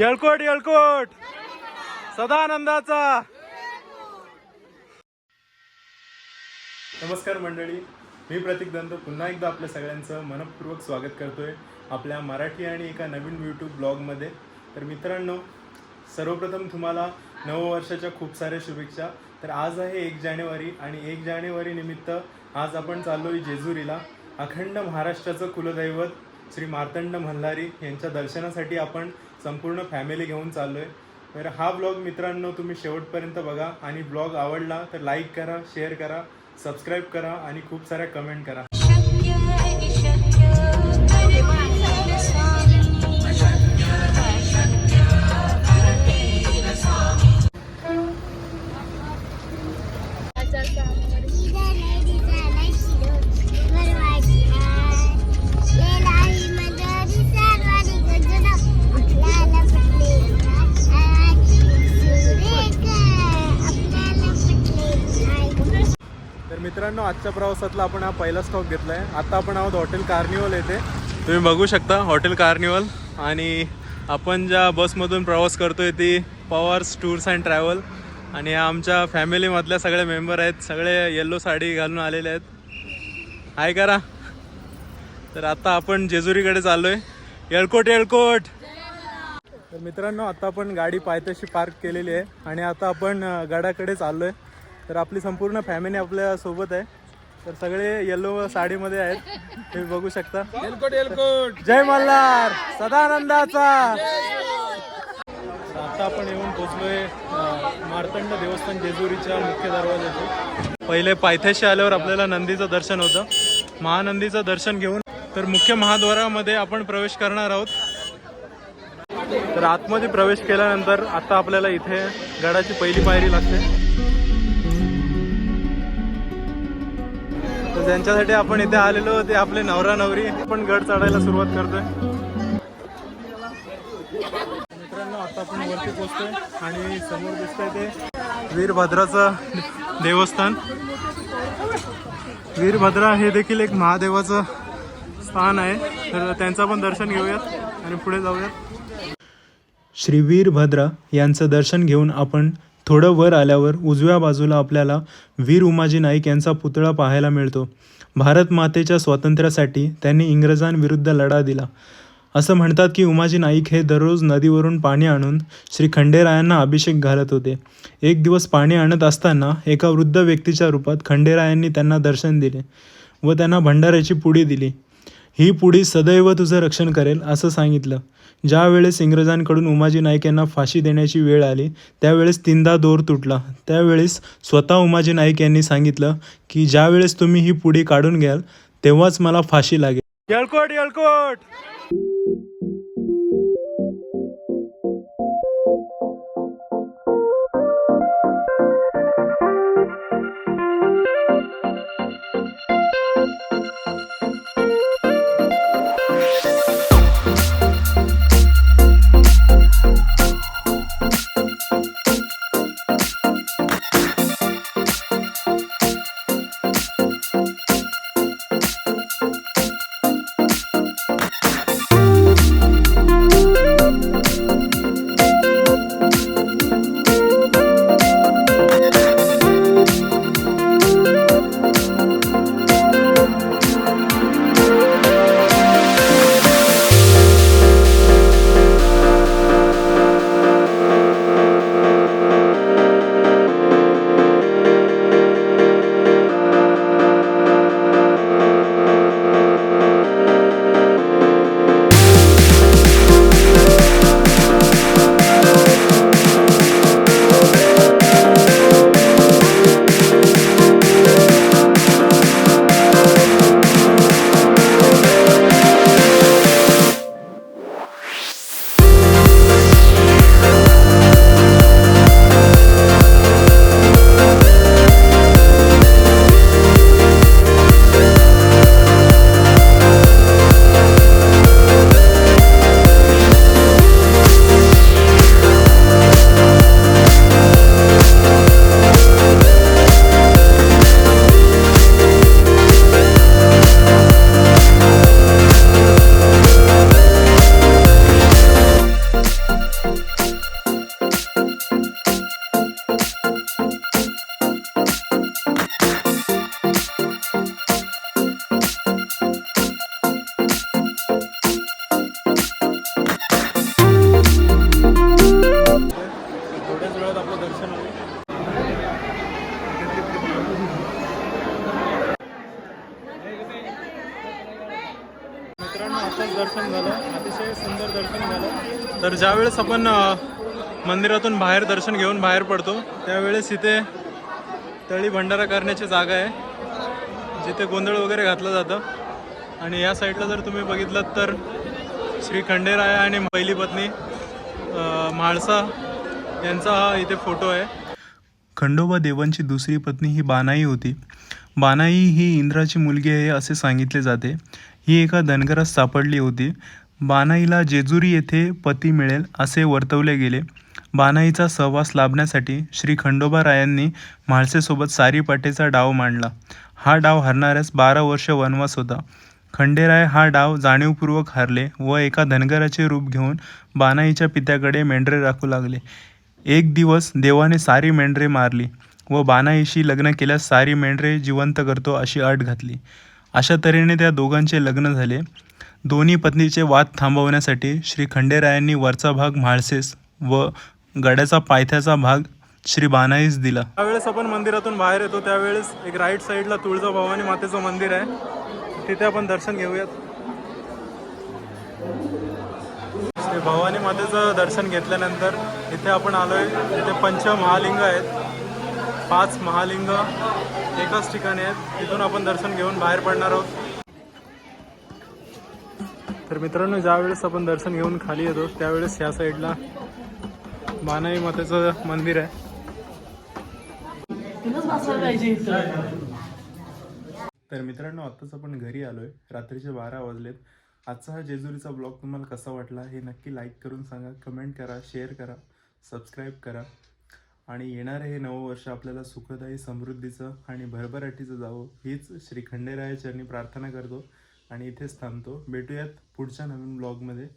येळकोट येळकोट. सदानंदाचा. नमस्कार मंडळी. मी प्रतीक दंत पुन्हा एकदा आपल्या सगळ्यांचं मनपूर्वक स्वागत करतोय आपल्या मराठी आणि एका नवीन यूट्यूब ब्लॉगमध्ये तर मित्रांनो सर्वप्रथम तुम्हाला नववर्षाच्या खूप साऱ्या शुभेच्छा. तर आज आहे एक जानेवारी आणि एक जानेवारी निमित्त आज आपण चाललोय जेजुरीला. अखंड महाराष्ट्राचं कुलदैवत श्री मार्तंड मल्हारी यांच्या दर्शनासाठी आपण संपूर्ण फॅमिली घेऊन चाललोय. तर हा ब्लॉग मित्रांनो तुम्ही शेवटपर्यंत बघा आणि ब्लॉग आवडला तर लाईक करा शेअर करा सबस्क्राईब करा आणि खूप साऱ्या कमेंट करा. मित्रांनो आजच्या प्रवासातला आपण हा पहिला स्टॉप घेतला आहे आता आपण आहोत हॉटेल कार्निवल येथे. तुम्ही बघू शकता हॉटेल कार्निवल आणि आपण ज्या बसमधून प्रवास करतोय ती पवार्स टूर्स अँड ट्रॅव्हल आणि आमच्या फॅमिलीमधल्या सगळे मेंबर आहेत. सगळे येल्लो साडी घालून आलेले आहेत. हाय करा. तर आता आपण जेजुरीकडे चाललोय. येळकोट येळकोट! तर मित्रांनो आता आपण गाडी पायथ्याशी पार्क केलेली आहे आणि आता आपण गडाकडे चाललोय. तर आपली संपूर्ण फॅमिली आपल्यासोबत आहे. तर सगळे येल्लो साडीमध्ये आहेत. तुम्ही बघू शकता. जय मल्हार. सदानंदाचा. आता आपण येऊन पोचलोय मार्तंड देवस्थान जेजुरीच्या मुख्य दरवाजाचे पहिले पायथ्याशी आल्यावर आपल्याला नंदीचं दर्शन होतं. महानंदीचं दर्शन घेऊन तर मुख्य महाद्वारामध्ये आपण प्रवेश करणार आहोत. तर आतमध्ये प्रवेश केल्यानंतर आता आपल्याला इथे गडाची पहिली पायरी लागते. तर ज्यांच्यासाठी आपण इथे आलेलो ते आपले नवरा नवरी. पण गड चढायला सुरुवात करतोय. मित्रांनो आता आपण वरती पोचतोय आणि समोर दिसतंय ते वीरभद्राचं देवस्थान. वीरभद्रा हे देखील एक महादेवाचं स्थान आहे. तर त्यांचं पण दर्शन घेऊयात आणि पुढे जाऊयात. श्री वीरभद्रा यांचं दर्शन घेऊन आपण थोडं वर आल्यावर उजव्या बाजूला आपल्याला वीर उमाजी नाईक यांचा पुतळा पाहायला मिळतो. भारत मातेच्या स्वातंत्र्यासाठी त्यांनी इंग्रजांविरुद्ध लढा दिला. असं म्हणतात की उमाजी नाईक हे दररोज नदीवरून पाणी आणून श्री खंडेरायांना अभिषेक घालत होते. एक दिवस पाणी आणत असताना एका वृद्ध व्यक्तीच्या रूपात खंडेरायांनी त्यांना दर्शन दिले व त्यांना भंडाऱ्याची पुडी दिली. ही पुढी सदैव तुझं रक्षण करेल असं सांगितलं. ज्यावेळेस इंग्रजांकडून उमाजी नाईक यांना फाशी देण्याची वेळ आली त्यावेळेस तीनदा दोर तुटला. त्यावेळेस स्वतः उमाजी नाईक यांनी सांगितलं की ज्यावेळेस तुम्ही ही पुढी काढून घ्याल तेव्हाच मला फाशी लागेल. आत्ताच दर्शन झालं अतिशय सुंदर दर्शन झालं. तर ज्यावेळेस आपण मंदिरातून बाहेर दर्शन घेऊन बाहेर पडतो त्यावेळेस इथे तळी भंडारा करण्याची जागा आहे जिथे गोंधळ वगैरे घातलं जातं. आणि या साईडला जर तुम्ही बघितलं तर श्री खंडेराया आणि पहिली पत्नी म्हाळसा यांचा हा इथे फोटो आहे. खंडोबा देवांची दुसरी पत्नी ही बानाई होती. बानाई ही इंद्राची मुलगी आहे असे सांगितले जाते. ही एका धनगरात सापडली होती. बानाईला जेजुरी येथे पती मिळेल असे वर्तवले गेले. बानाईचा सहवास लाभण्यासाठी श्री खंडोबा रायांनी म्हाळसेसोबत सारीपाटेचा डाव मांडला. हा डाव हरणाऱ्यास बारा वर्ष वनवास होता. खंडेराय हा डाव जाणीवपूर्वक हारले व एका धनगराचे रूप घेऊन बानाईच्या पित्याकडे मेंढरे राखू लागले. एक दिवस देवाने सारी मेंढरे मारली. व बानाईशी लग्न केल्यास सारी मेंढरे जिवंत करतो अशी अट घातली. अशा तऱ्हेने त्या दोघांचे लग्न झाले. दोन्ही पत्नीचे वाद थांबवण्यासाठी श्री खंडेरायांनी वरचा भाग म्हाळसेस व गड्याचा पायथ्याचा भाग श्री बानाईस दिला. त्यावेळेस आपण मंदिरातून बाहेर येतो त्यावेळेस एक राईट साईडला तुळजाभवानी मातेचं मंदिर आहे. तिथे आपण दर्शन घेऊयात. श्री भवानी मातेचं दर्शन घेतल्यानंतर इथे आपण आलोय. इथे पंच महालिंग आहेत. पाच महालिंग एकाच ठिकाणी आहेत. तिथून आपण दर्शन घेऊन बाहेर पडणार आहोत. तर मित्रांनो ज्यावेळेस आपण दर्शन घेऊन खाली येतो त्यावेळेस ह्या साईडला बानाई मातेचं मंदिर आहे. तर मित्रांनो आत्ताच आपण घरी आलोय. रात्रीचे बारा वाजलेत. आजचा हा जेजुरीचा ब्लॉग तुम्हाला कसा वाटला हे नक्की लाईक करून सांगा कमेंट करा शेअर करा सबस्क्राईब करा. आणि येणारे हे नवं वर्ष आपल्याला सुखदायी समृद्धीचं आणि भरभराटीचं जावं हीच श्री खंडेराया प्रार्थना करतो आणि इथेच थांबतो. भेटूयात पुढच्या नवीन ब्लॉगमध्ये